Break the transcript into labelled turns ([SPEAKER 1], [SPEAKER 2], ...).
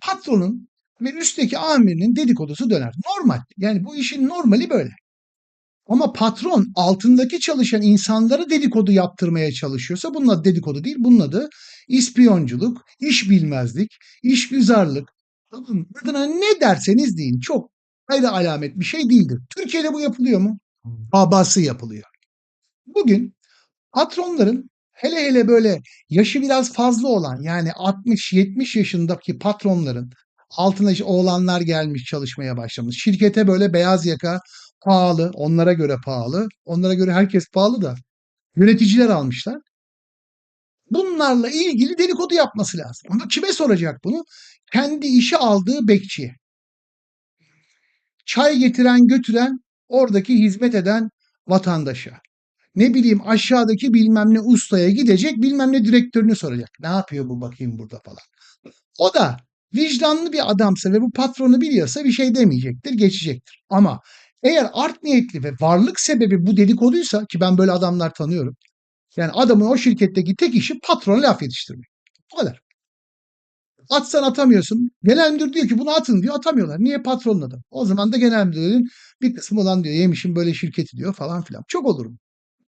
[SPEAKER 1] Patronun ve üstteki amirinin dedikodusu döner. Normal. Yani bu işin normali böyle. Ama patron altındaki çalışan insanlara dedikodu yaptırmaya çalışıyorsa bunun adı dedikodu değil. Bunun adı ispiyonculuk, iş bilmezlik, işgüzarlık. Tamam mı? Adına ne derseniz deyin. Çok ayrı alamet bir şey değildir. Türkiye'de bu yapılıyor mu? Babası yapılıyor. Bugün patronların hele hele böyle yaşı biraz fazla olan yani 60-70 yaşındaki patronların altına oğlanlar gelmiş çalışmaya başlamış. Şirkete böyle beyaz yaka pahalı, onlara göre pahalı. Onlara göre herkes pahalı da yöneticiler almışlar. Bunlarla ilgili dedikodu yapması lazım. Ama kime soracak bunu? Kendi işe aldığı bekçiye. Çay getiren götüren oradaki hizmet eden vatandaşa. Ne bileyim aşağıdaki bilmem ne ustaya gidecek bilmem ne direktörünü soracak. Ne yapıyor bu bakayım burada falan. O da vicdanlı bir adamsa ve bu patronu biliyorsa bir şey demeyecektir, geçecektir. Ama eğer art niyetli ve varlık sebebi bu dedikoduysa ki ben böyle adamlar tanıyorum. Yani adamın o şirketteki tek işi patrona laf yetiştirmek. Bu kadar. Atsan atamıyorsun. Genel müdür diyor ki bunu atın diyor. Atamıyorlar. Niye patronun? O zaman da genel müdürün bir kısmı olan diyor yemişim böyle şirketi diyor falan filan. Çok olurum.